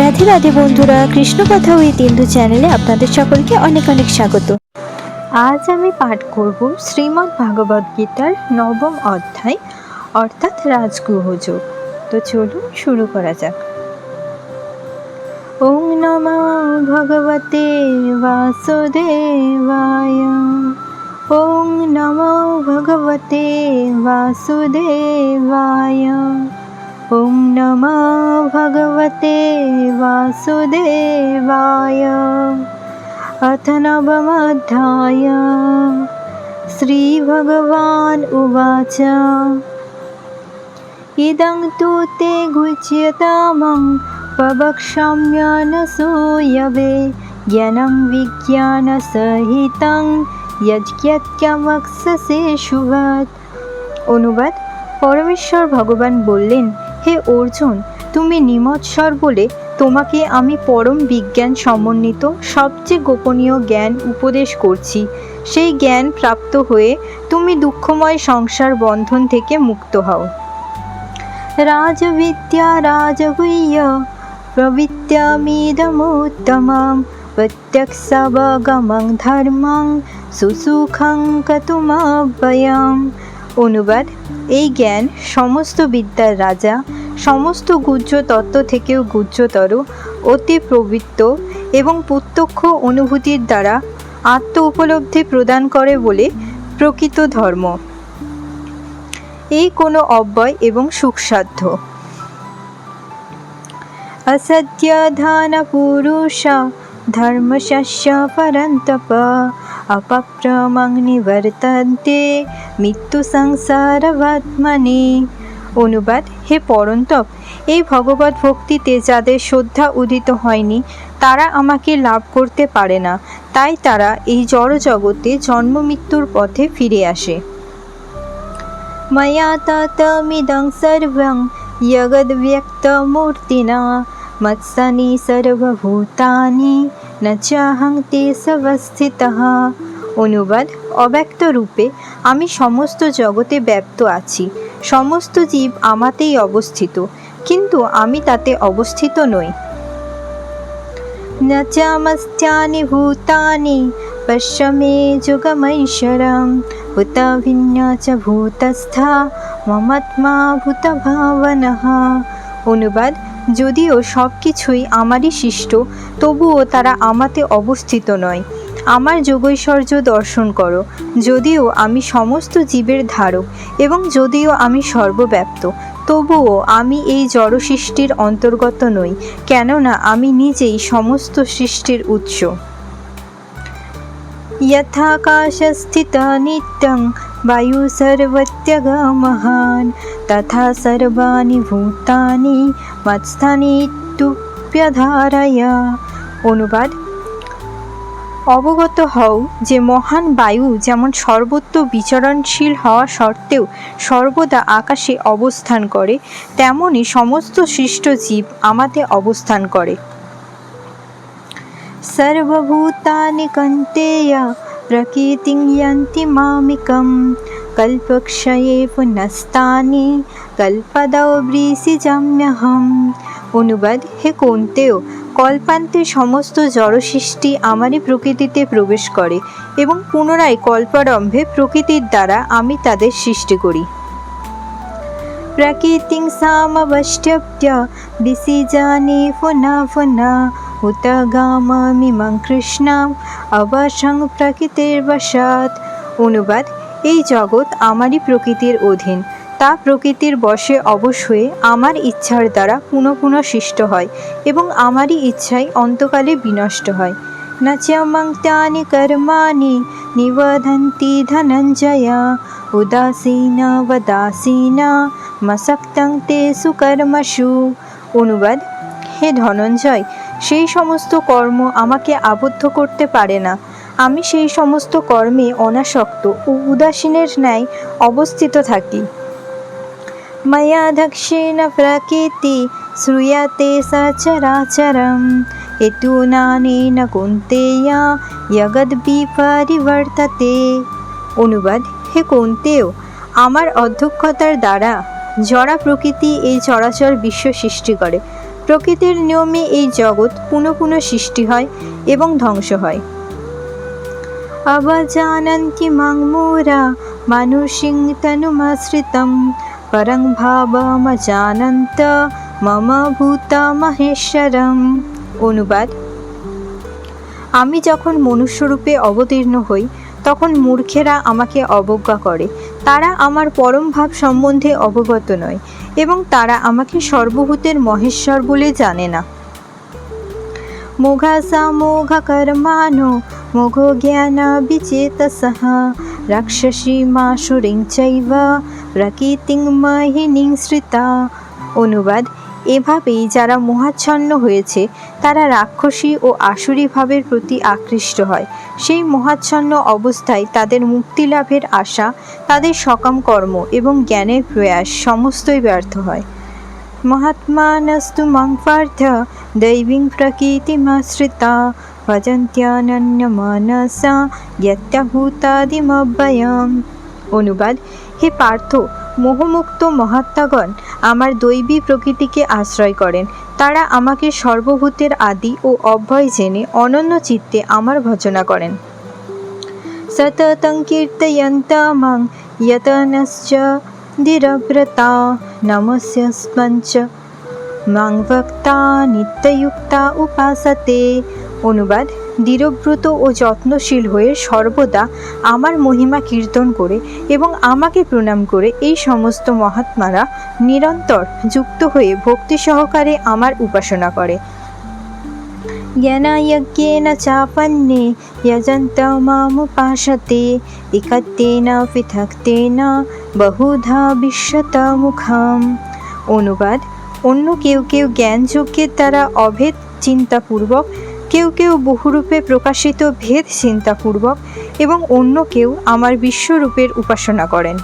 রাধে রাধে বন্ধুরা, কৃষ্ণ কথা ওই তিন্দু চ্যানেলে আপনাদের সকলকে অনেক অনেক স্বাগত। আজ আমি পাঠ করব শ্রীমদ্ ভাগবত গীতার নবম অধ্যায়, অর্থাৎ রাজগুহযোগ তো চলুন শুরু করা যাক। ওং নমো ভগবতে বাসুদেবায়। ওং নমো ভগবতে বাসুদেবায়। ॐ नमो भगवते वासुदेवाय अथ नवमोऽध्याय श्रीभगवान् उवाच इदं तु ते गुच्यतामं पवक्ष्याम्यनसूयवे ज्ञानं विज्ञानसहितं यज्ञत्यमक्षसे शुभात् অনুবাদ পরমেশ্বর ভগবান বললেন হে অর্জুন, তুমি নিমৎসর বলে তোমাকে আমি পরম বিজ্ঞান সমন্বিত, সবচেয়ে গোপনীয় জ্ঞান উপদেশ করছি। সেই জ্ঞান প্রাপ্ত হয়ে তুমি দুঃখময় সংসার বন্ধন থেকে মুক্ত হও। রাজবিদ্যা রাজগুহ্য প্রবিদ্যামিদমুত্তমম প্রত্যক্ষাবগমং ধর্মং, সুসুখং কতুমব্যয়ম। অনুবাদ। এই জ্ঞান সমস্ত বিদ্যার রাজা, সমস্ত গুহ্য তত্ত্ব থেকেও গুহ্যতর, অতি প্রবৃত্ত এবং প্রত্যক্ষ অনুভূতির দ্বারা আত্ম উপলব্ধি প্রদান করে বলে প্রকৃত ধর্ম। এই কোনো অব্যয় এবং সুখসাধ্য। অসত্যাধান পুরুষ, ধর্মশস্য পরন্তপ। अपप्रमं নিবর্তন্তে মৃত্যু সংসারবাত্মনে অনুবাদ হে পরন্তপ এই ভগবত ভক্তিতে যাদের শ্রদ্ধা উদিত হয়নি তারা আমাকে লাভ করতে পারে না তাই তারা এই জড় জগতে জন্ম মৃত্যুর পথে ফিরে আসে मया ततमिदं सर्वं यगद्व्यक्तमूर्तिना मत्सनि सर्वभूतानि न चाहं ते সবস্থিতः অনুবাদ অব্যক্ত রূপে আমি সমস্ত জগতে ব্যপ্ত আছি সমস্ত জীব আমাতেই অবস্থিত কিন্তু আমি তাতে অবস্থিত নই न चामस्त्यानि भूतानि पश्य मे जुगमैश्वरम् उत भिन्ना च ভূতস্থা মমাত্মা ভূতভাবনः অনুবাদ যদিও সব কিছুই আমারই সৃষ্ট তবুও তারা আমাতে অবস্থিত নয় আমার যোগৈশ্বর্য দর্শন করো যদিও আমি সমস্ত জীবের ধারক এবং যদিও আমি সর্বব্যাপ্ত তবুও আমি এই জড় সৃষ্টির অন্তর্গত নই কেননা আমি নিজেই সমস্ত সৃষ্টির উৎস यथाकाशस्थितः नित्यं वायुः सर्वत्यगमहान् तथा सर्वाणि भूतानि মৎস্থানিত্যুপ্যধারয় অনুবাদ অবগত হও যে মহান বায়ু যেমন সর্বত্র বিচরণশীল হওয়া সত্ত্বেও সর্বদা আকাশে অবস্থান করে তেমনি সমস্ত সৃষ্ট জীব আমাতে অবস্থান করে सर्वभूतानि कन्तेय प्रकृतिं यन्ति मामिकं कल्पक्षये पुनस्तानि কল্পদাও বৃষিজাম্যহম অনুবাদ হে কোনতেও কল্পান্তে সমস্ত জড়সৃষ্টি আমারই প্রকৃতিতে প্রবেশ করে এবং পুনরায় কল্পারম্ভে প্রকৃতির দ্বারা আমি তাদের সৃষ্টি করি প্রকৃতিং সামবষ্টভ্য বিসিজানি পুনঃ পুনঃ উত গামামিমাং কৃষ্ণাম অবসং প্রকৃতির বশাৎ অনুবাদ এই জগৎ আমারই প্রকৃতির অধীন তা প্রকৃতির বশে অবশ হয়ে আমার ইচ্ছার দ্বারা পুনঃ পুনঃ সৃষ্ট হয় এবং আমারই ইচ্ছাই অন্তকালে বিনষ্ট হয় न च मं तानि कर्माणि निवदन्ति धनञ्जय উদাসীনা মসক্তং তেসু কর্মসু অনুবাদ হে ধনঞ্জয় সেই সমস্ত কর্ম আমাকে আবদ্ধ করতে পারে না। আমি সেই সমস্ত কর্মে অনাসক্ত ও উদাসীনের ন্যায় অবস্থিত থাকি। ময়া দক্ষিণ প্রকৃতি শ্রূয়তে সচরাচরম হেতুনানেন কুন্তেয়া বিপরিবর্ততে। অনুবাদ, হে কুন্তেয়, আমার অধ্যক্ষতার দ্বারা জড়া প্রকৃতি এই চরাচর বিশ্ব সৃষ্টি করে। প্রকৃতির নিয়মে এই জগৎ পুনঃ পুনঃ সৃষ্টি হয় এবং ধ্বংস হয়। অবজানন্তি মাংমোরা মানুষিং তনুমাশ্রিতম, পরং ভাবমজানন্ত মম ভূত মহেশ্বরম অনুবাদ। আমি যখন মনুষ্যরূপে অবতীর্ণ হই তখন মূর্খেরা আমাকে অবজ্ঞা করে। তারা আমার পরম ভাব সম্বন্ধে অবগত নয় এবং তারা আমাকে সর্বভূতের মহেশ্বর বলে জানে না। মোঘাসা মোঘকর্মাণো মোঘো জ্ঞান বিচেতসহ রাক্ষসী মাসুরিং চৈব, প্রকৃতিং মহিনিং শ্রিতা অনুবাদ এভাবেই যারা মহাচ্ছন্ন হয়েছে, তারা রাক্ষসী ও আসুরী ভাবের প্রতি আকৃষ্ট হয়। সেই মহাচ্ছন্ন অবস্থায় তাদের মুক্তি লাভের আশা, তাদের সকাম কর্ম এবং জ্ঞানের প্রয়াস সমস্তই ব্যর্থ হয়। মহাত্মানস্তু মংফার্থ দৈবীং প্রকৃতিমাশ্রিতা ভজন্ত্যানন্যমানসা ইত্যভূতাদিমব্যয়াম অনুবাদ হে পার্থ, মোহমুক্ত মহাত্মাগণ, আমার দৈবী প্রকৃতিকে আশ্রয় করেন। তারা আমাকে সর্বভূতের আদি ও অভয় জেনে অনন্য চিত্তে আমার ভজনা করেন। সততং কীর্তয়ন্তামাং যতনশ্চ দিরব্রতা নমস্যস্মঞ্চ। মাং ভক্তা নিত্যযুক্তা উপাসতে। অনুবাদ দৃঢ়ব্রত ও যত্নশীল হয়ে সর্বদা আমার মহিমা কীর্তন করে এবং আমাকে প্রণাম করে এই সমস্ত মহাত্মারা নিরন্তর যুক্ত হয়ে ভক্তি সহকারে আমার উপাসনা করে ज्ञानयज्ञेन चापन्ने यजन्त मामुपासते एकत्तेन পৃথক্তেন বহুধা বিশ্বতমুখম অনুবাদ অন্য কেউ কেউ জ্ঞান যজ্ঞের দ্বারা অভেদ চিন্তাপূর্বক কেউ কেউ বহুরূপে প্রকাশিত ভেদ চিন্তাপূর্বক এবং অন্য কেউ আমার বিশ্বরূপের উপাসনা করেন।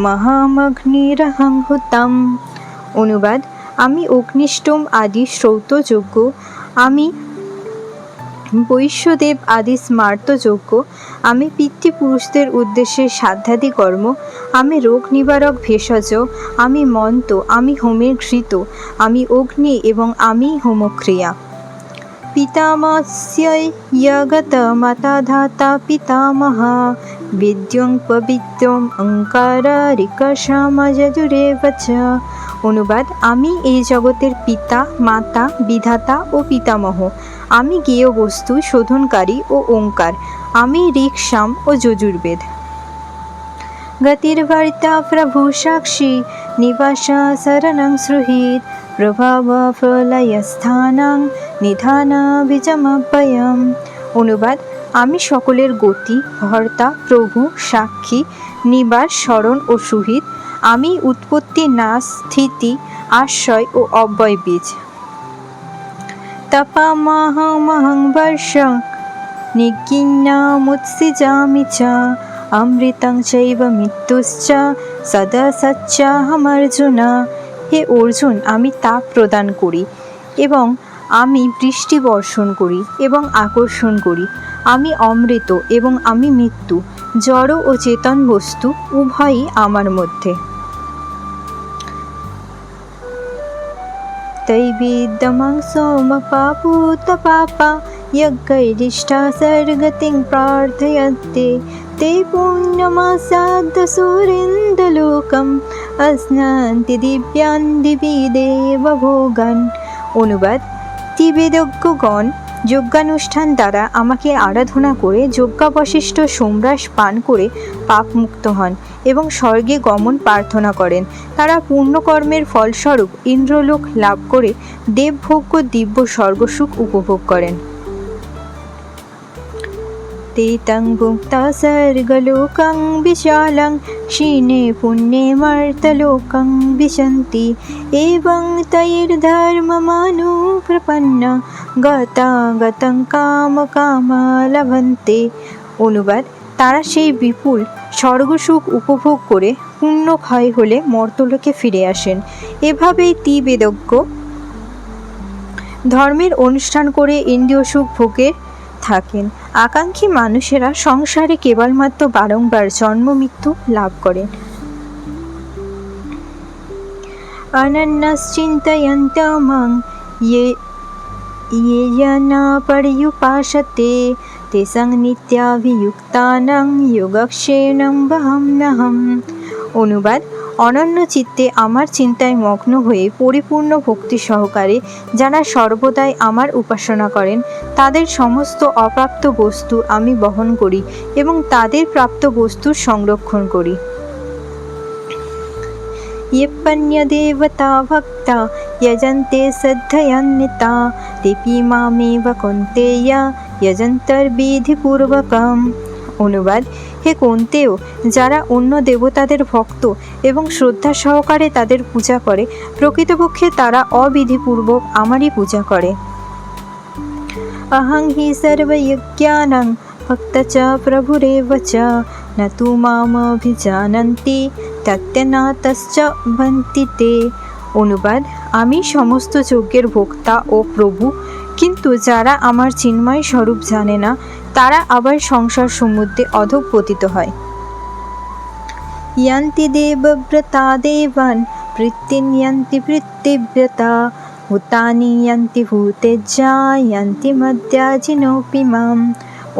মাহা অনুবাদ, আমি অগ্নিষ্টম আদি শ্রৌতযোগ্য আমি বৈশ্যদেব আদি স্মার্তযজ্ঞ আমি পিতৃপুরুষদের উদ্দেশ্যে সাধ্যাদি কর্ম, আমি রোগ নিবারক ভেষজ, আমি মন্ত আমি হোমের ঘৃত, আমি অগ্নি এবং আমি হোমক্রিয়া। পিতামাস্যগত মাতাধাতা পিতামহ, বিদ্যং পবিদ্যম অঙ্কারে বচ অনুবাদ, আমি এই জগতের পিতা, মাতা, বিধাতা ও পিতামহ। আমি জ্ঞেয় বস্তু শোধনকারী ও ওঙ্কার, আমি ঋক্সাম ও যজুর্বেদ। গতির্বার্তা প্রভু সাক্ষী নিবাসা শরণং শ্রুহিত, প্রভাবফলয়স্থানাং নিধানা বীজমাপয়ম অনুবাদ, আমি সকলের গতি, ভর্তা, প্রভু, সাক্ষী নিবাস স্মরণ ও সুহিত, আমি উৎপত্তি, নাশ, স্থিতি, আশ্রয় ও অব্যয় বীজ তপামহমহং বর্ষং। নিজ্ঞিন্নামুৎসিজামি চ। অমৃতং চৈব মৃত্যুশ্চ। সদা সচ্চাহমর্জুনা হে অর্জুন, আমি তাপ প্রদান করি এবং আমি বৃষ্টি বর্ষণ করি এবং আকর্ষণ করি। আমি অমৃত এবং আমি মৃত্যু। জড় ও চেতন বস্তু উভয়ই আমার মধ্যে। तैवेद्यमं सोमपापूतपापा यज्ञैरिष्टा सर्गतिं प्रार्थयन्ते ते पुण्यमासाद्दसूरेन्दलोकम् अस्नान्ति দিব্যান দিবি দেবভোগান অনুবাদ তিবেদজ্ঞগণ যজ্ঞানুষ্ঠান দ্বারা আমাকে আরাধনা করে যজ্ঞাবশিষ্ট সোমরাস পান করে পাপ মুক্ত হন এবং স্বর্গে গমন প্রার্থনা করেন। তারা পূর্ণকর্মের ফলস্বরূপ ইন্দ্রলোক লাভ করে দেবভোগ্য দিব্য স্বর্গসুখ উপভোগ করেন। ते तं भुक्ता सर्गलोकं विशालं क्षीणे पुण्ये मर्तलोकं विशन्ति एवं तैर्धर्ममानुप्रपन्न গতা গতং কাম কামা লভন্তে অনুবাদ তারা সেই বিপুল স্বর্গসুখ উপভোগ করে পুণ্য ক্ষয় হলে মর্তলোকে ফিরে আসেন এভাবেই তি বেদজ্ঞ ধর্মের অনুষ্ঠান করে ইন্দ্রিয় সুখ ভোগের থাকেন। আকাঙ্ক্ষী মানুষেরা সংসারে কেবলমাত্র বারংবার জন্ম, মৃত্যু লাভ করেন। ইয়ে ইয়েয়না তে তেসং নিত্যাভিযুক্তানং, যোগক্ষেণং বহম নহম অনুবাদ অনন্য চিত্তে আমার চিন্তায় মগ্ন হয়ে পরিপূর্ণ ভক্তি সহকারে যারা সর্বদাই আমার উপাসনা করেন তাদের সমস্ত অপ্রাপ্ত বস্তু আমি বহন করি এবং তাদের প্রাপ্ত বস্তুর সংরক্ষণ করি येऽप्यन्यदेवता भक्ता यजन्ते श्रद्धयान्विता तेऽपि मामेव কন্তেয় যজন্তর্বিধিপূর্বকম অনুবাদ। হে কোনতেও, যারা অন্য দেবতাদের ভক্ত এবং শ্রদ্ধা সহকারে তাদের পূজা করে, প্রকৃতপক্ষে তারা অবিধিপূর্বক আমারই পূজা করে। অহং হি সর্বজ্ঞানং ভক্ত চ প্রভুরে চ, না তু মামভিজানন্তি তত্যনাতশ্চ অনুবাদ, আমি সমস্ত যজ্ঞের ভোক্তা ও প্রভু, কিন্তু যারা আমার চিন্ময় স্বরূপ জানে না তারা আবার সংসার সমুদ্রে অধঃপতিত হয়। ইয়ান্তি দেবব্রতা দেবান বৃত্তিন্যান্তি বৃত্তিব্রতা ভূতানি ইয়ান্তি ভূতেজ্জা, ইয়ান্তি মধ্যাজিনোপি মাম।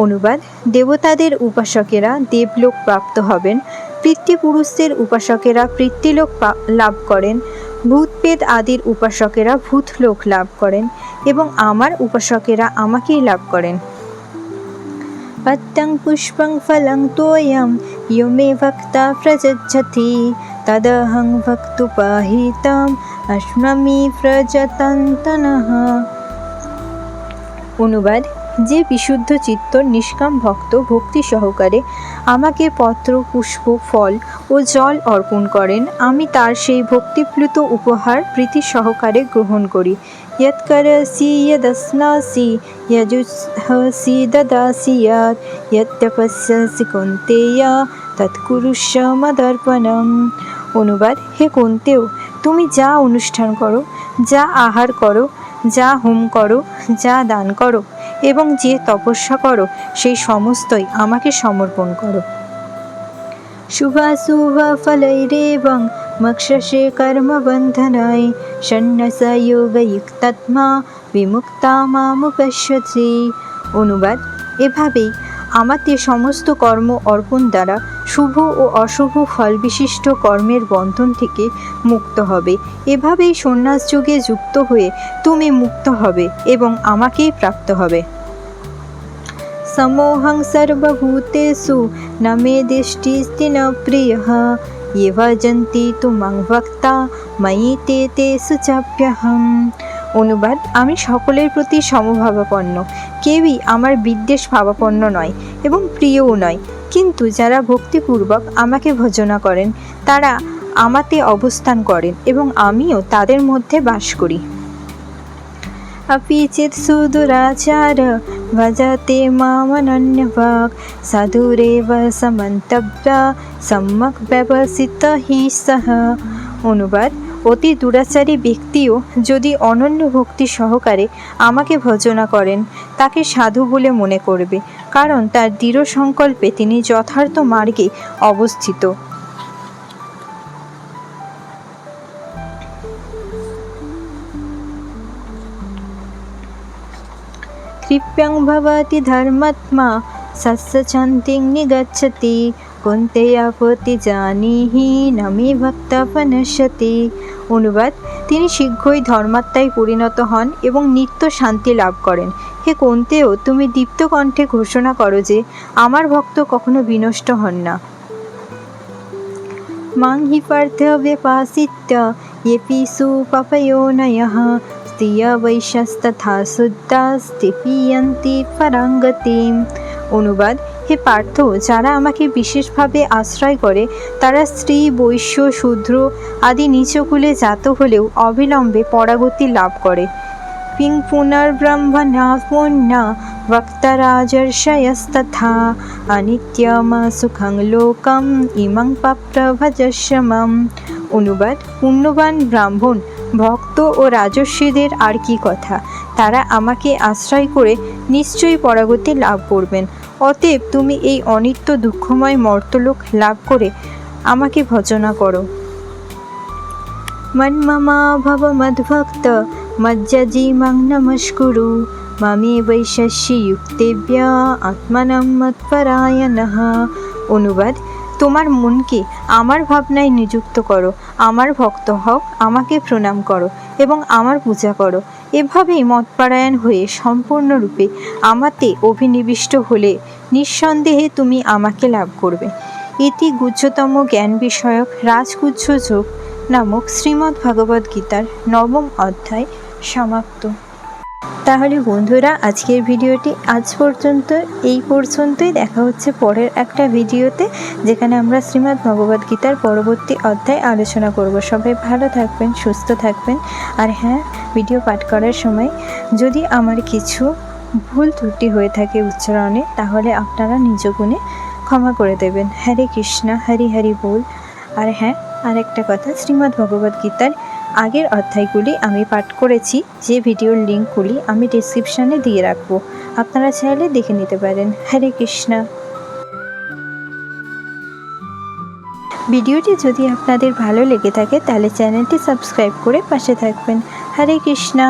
অনুবাদ, দেবতাদের উপাসকেরা দেবলোক প্রাপ্ত হবেন, পিতৃপুরুষদের উপাসকেরা পিতৃলোক লাভ করেন, ভূতপেদ আদির উপাসকেরা ভূতলোক লাভ করেন এবং আমার উপাসকেরা আমাকেই লাভ করেন। पत्यं पुष्पं फलं तोयं यो मे भक्ता प्रयच्छति तदहं भक्तुपाहितम् अश्नमि প্রযতন্তনः অনুবাদ যে বিশুদ্ধ চিত্ত নিষ্কাম ভক্ত ভক্তি সহকারে আমাকে পত্র পুষ্প ফল ও জল অর্পণ করেন আমি তার সেই ভক্তিপ্লুত উপহার প্রীতি সহকারে গ্রহণ করি यत्करसि यदस्नासि यजुःसि ददासि यत् यत्तपस्यसि কন্তেয় তৎকুরুষ্য মদর্পণম অনুবাদ হে কন্তেও তুমি যা অনুষ্ঠান করো যা আহার করো যা হোম করো যা দান করো এবং যে তপস্যা করো সেই সমস্তই আমাকে সমর্পণ করো शुभाशुभफलैरेवं मक्षसे कर्मबन्धनाय ষণ্ণসয়োগযুক্তাত্মা বিমুক্তা মামুপশ্যসি অনুবাদ এভাবেই আমাতে সমস্ত কর্ম অর্পণ দ্বারা শুভ ও অশুভ ফল বিশিষ্ট কর্মের বন্ধন থেকে মুক্ত হবে এভাবেই সন্ন্যাস যুগে যুক্ত হয়ে তুমি মুক্ত হবে এবং আমাকেই প্রাপ্ত হবে समोहं सर्वभूतेषु न मे दृष्टिस्ति न प्रियः ये भजन्ति तु মাং ভক্তা ময়ি তে তেষু চাপ্যহম অনুবাদ আমি সকলের প্রতি সমভাবাপন্ন কেউই আমার বিদ্বেষ ভাবাপন্ন নয় এবং প্রিয়ও নয় কিন্তু যারা ভক্তিপূর্বক আমাকে ভজনা করেন তারা আমাতে অবস্থান করেন এবং আমিও তাদের মধ্যে বাস করি अपि चित् सुदुराचार भजते मामनन्यवाक् সাধুরেব সমন্তব্যা সম্যক ব্যবসিত হি সহ অনুবাদ অতি দুরাচারী ব্যক্তিও যদি অনন্য ভক্তি সহকারে আমাকে ভজনা করেন তাকে সাধু বলে মনে করবে কারণ তার দৃঢ় সংকল্পে তিনি যথার্থ মার্গে অবস্থিত कृप्यं भवति धर्मात्मा सस्यशान्तिं निगच्छति কুন্তেয়াপতি জানিহি নামে ভক্তাপনশ্যতি অনুবাদ তিনি শীঘ্রই ধর্মাত্মায় পরিণত হন এবং নিত্য শান্তি লাভ করেন হে কোন্তেও তুমি দীপ্ত কণ্ঠে ঘোষণা করো যে আমার ভক্ত কখনো বিনষ্ট হন না মাং হি পার্থ ব্যপাসিত্য येऽपिषु पपयोनयः स्त्रिया वैश्यस्तथा শুদ্ধাস্তিপিয়ন্তি পরাঙ্গতিম অনুবাদ হে পার্থ যারা আমাকে বিশেষভাবে আশ্রয় করে তারা স্ত্রী বৈশ্য শূদ্র আদি নিচকুলে জাত হলেও অবিলম্বে পরাগতি লাভ করে পিং পুনর্ব্রহ্মণা পুণ্যা ভক্তরাজর্ষয়স্তথা অনিত্যম সুখং লোকম ইমং পাপ্রভজস্যমম অনুবাদ পুণ্যবান ব্রাহ্মণ ভক্ত ও রাজস্বীদের আর কি কথা? তারা আমাকে আশ্রয় করে নিশ্চয়ই পরাগতি লাভ করবেন। অতএব তুমি এই অনিত্য দুঃখময় মর্তলোক লাভ করে আমাকে ভজনা করো। মন্মমা ভব মদ্ভক্ত মজ্জজি মাং নমস্কুরু। মামে বৈশস্যি যুক্তেব্যা আত্মানম মৎপরায়ণঃ অনুবাদ তোমার মনকে আমার ভাবনায় নিযুক্ত করো। আমার ভক্ত হও, আমাকে প্রণাম করো এবং আমার পূজা করো। এভাবেই মতপারায়ণ হয়ে সম্পূর্ণরূপে আমাতে অভিনিবিষ্ট হলে নিঃসন্দেহে তুমি আমাকে লাভ করবে। ইতি গুহ্যতম জ্ঞান বিষয়ক রাজগুচ্ছ যোগ নামক শ্রীমদ্ ভগবদ্ গীতার নবম অধ্যায় সমাপ্ত। তাহলে বন্ধুরা, আজকের ভিডিওটি আজ পর্যন্ত, এই পর্যন্তই। দেখা হচ্ছে পরের একটা ভিডিওতে, যেখানে আমরা শ্রীমদ্ ভগবদ্ গীতার পরবর্তী অধ্যায় আলোচনা করব। সবাই ভালো থাকবেন, সুস্থ থাকবেন। আর হ্যাঁ ভিডিও পাঠ করার সময় যদি আমার কিছু ভুল ত্রুটি হয়ে থাকে উচ্চারণে, তাহলে আপনারা নিজ গুণে ক্ষমা করে দেবেন। হরে কৃষ্ণা, হরি হরি বল। আর হ্যাঁ আরেকটা কথা, শ্রীমদ্ ভগবদ্ গীতার আগের অধ্যায়গুলি আমি পাঠ করেছি, যে ভিডিওর লিঙ্কগুলি আমি ডিসক্রিপশানে দিয়ে রাখব। আপনারা চাইলে দেখে নিতে পারেন। হরে কৃষ্ণা। ভিডিওটি যদি আপনাদের ভালো লেগে থাকে, তাহলে চ্যানেলটি সাবস্ক্রাইব করে পাশে থাকবেন। হরে কৃষ্ণা।